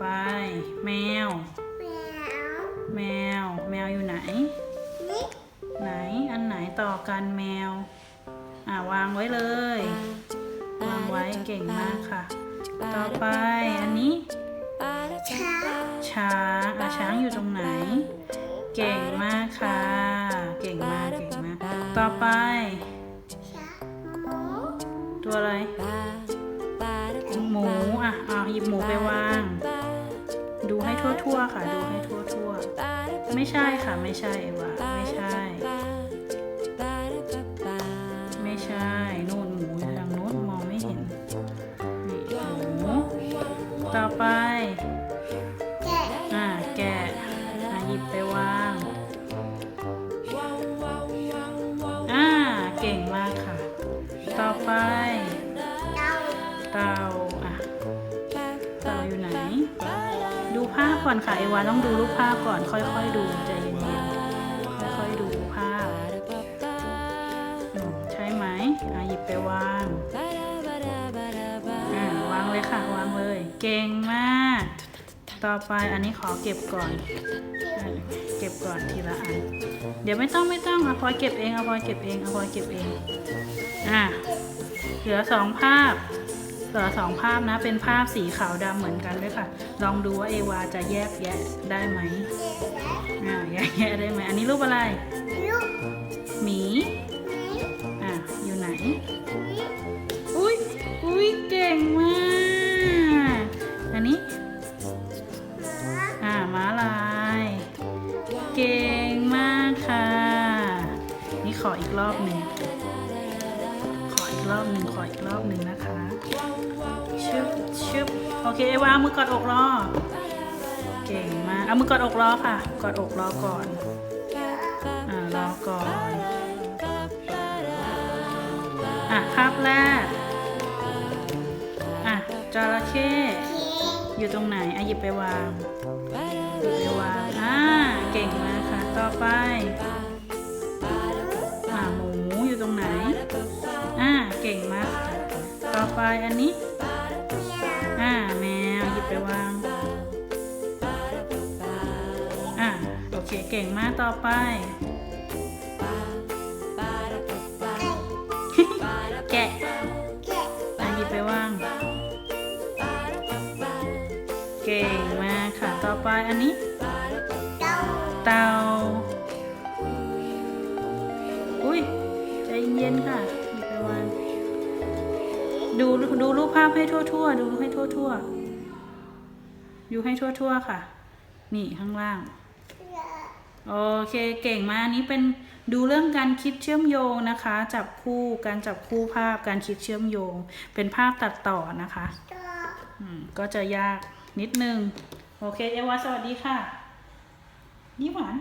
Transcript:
ไปแมวแมว แมว แมวอยู่ไหนนี่ไหน อันไหนต่อกันแมว อ่าวางไว้เลย วางไว้เก่งมากค่ะ ต่อไปอันนี้ ช้างช้างอะช้างอยู่ตรงไหน เก่งมากค่ะ เก่งมากเก่งมาก ต่อไปช้างหมูตัวอะไรหมูอะเอาหยิบหมูไปวาง ดูให้ทั่วๆค่ะ ดูให้ทั่วๆ ไม่ใช่ค่ะ ไม่ใช่เอวาไม่ใช่ ไม่ใช่นู่นหมูอยู่ทางนู้นมองไม่เห็นนี่หมูต่อไปแกะอ่าแกะอะหยิบไปวางอ่าเก่งมากค่ะ ต่อไปเต่าเต่าอะเต่าอยู่ไหน ภาพก่อนค่ะเอวาต้องดูรูปภาพก่อน ค่อยๆดูใจเย็นๆค่อยๆดูภาพใช่ไหมอะหยิบไปวางอ่าวางเลยค่ะวางเลย เก่งมาก ต่อไปอันนี้ขอเก็บก่อนเก็บก่อนทีละอัน เดี๋ยวไม่ต้องไม่ต้องเอาพลอยเก็บเองเอาพลอยเก็บเองเอาพลอยเก็บเองอะเหลือสองภาพ เหลือสองภาพนะ เป็นภาพสีขาวดำเหมือนกันด้วยค่ะ ลองดูว่าเอวาจะแยกแยะได้ไหมเด็กและอ่าแยกแยะได้ไหมอันนี้รูปอะไร ลูกหมีนี้อะ อยู่ไหนนี้อุ้ยอุ้ยเก่งมาก อันนี้ หมาอ่าม้าลาย เก่งมากค่ะ นี่ขออีกรอบหนึ่งขออี กรอบหนึ่งขออีกรอบหนึ่งนะคะชึบชึบโอเคเอวาเอามือกอดอกรอเก่งมากเอามือกอดอกรอค่ะ กอดอกรอก่อนอ่ารอก่อนอะภาพแรกอะจระเข้อยู่ตรงไหนอะหยิบไปวางหยิบไปวางอ่าเก่งมากค่ะ ต่อไป ไปอันนี้แมวอ่าแมวหยิบไปวาง อ่าโอเคเก่งมากต่อไปไก่แกะแกะอะหยิบไปวาง เก่งมากค่ะต่อไปอันนี้ เตาตาอุ้ยใจเย็นค่ะ ดูดูรูปภาพให้ทั่วๆ ดูให้ทั่วๆดูให้ทั่วๆ ค่ะ นี่ข้างล่าง โอเคเก่งมากนี้เป็นดูเรื่องการคิดเชื่อมโยงนะคะ จับคู่การจับคู่ภาพการคิดเชื่อมโยง เป็นภาพตัดต่อนะคะอืมก็จะยากนิดนึง โอเคเอวาสวัสดีค่ะนี่หวาน